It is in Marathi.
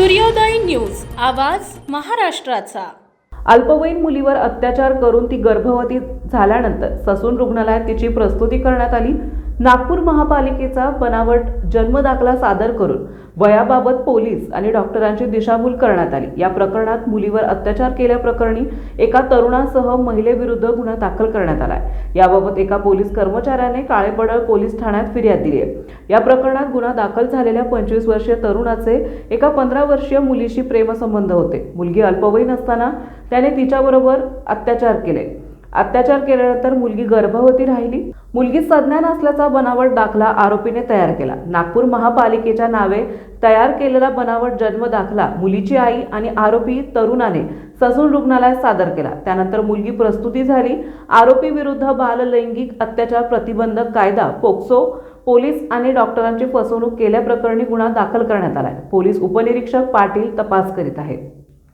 सूर्योदय न्यूज आवाज महाराष्ट्राचा. अल्पवयीन मुलीवर अत्याचार करून ती गर्भवती झाल्यानंतर ससून रुग्णालयात तिची प्रस्तुती करण्यात आली. नागपूर महापालिकेचा बनावट जन्मदाखला सादर करून वयाबाबत पोलीस आणि डॉक्टरांची दिशाभूल करण्यात आली. या प्रकरणात मुलीवर अत्याचार केल्याप्रकरणी एका तरुणासह महिलेविरुद्ध गुन्हा दाखल करण्यात आला आहे याबाबत एका पोलीस कर्मचाऱ्याने काळेपडळ पोलीस ठाण्यात फिर्याद दिली आहे. या प्रकरणात गुन्हा दाखल झालेल्या पंचवीस वर्षीय तरुणाचे एका पंधरा वर्षीय मुलीशी प्रेमसंबंध होते. मुलगी अल्पवयीन असताना त्याने तिच्याबरोबर अत्याचार केले. अत्याचार केल्यानंतर मुलगी गर्भवती राहिली. मुलगी सज्ञान असल्याचा बनावट दाखला आरोपीने तयार केला. नागपूर महापालिकेच्या नावे तयार केलेला बनावट जन्म दाखला मुलीची आई आणि आरोपी तरुणाने ससून रुग्णालयात सादर केला. त्यानंतर मुलगी प्रस्तुती झाली. आरोपी विरुद्ध बाललैंगिक अत्याचार प्रतिबंधक कायदा पोक्सो पोलीस आणि डॉक्टरांची फसवणूक केल्याप्रकरणी गुन्हा दाखल करण्यात आलाय. पोलीस उपनिरीक्षक पाटील तपास करीत आहेत.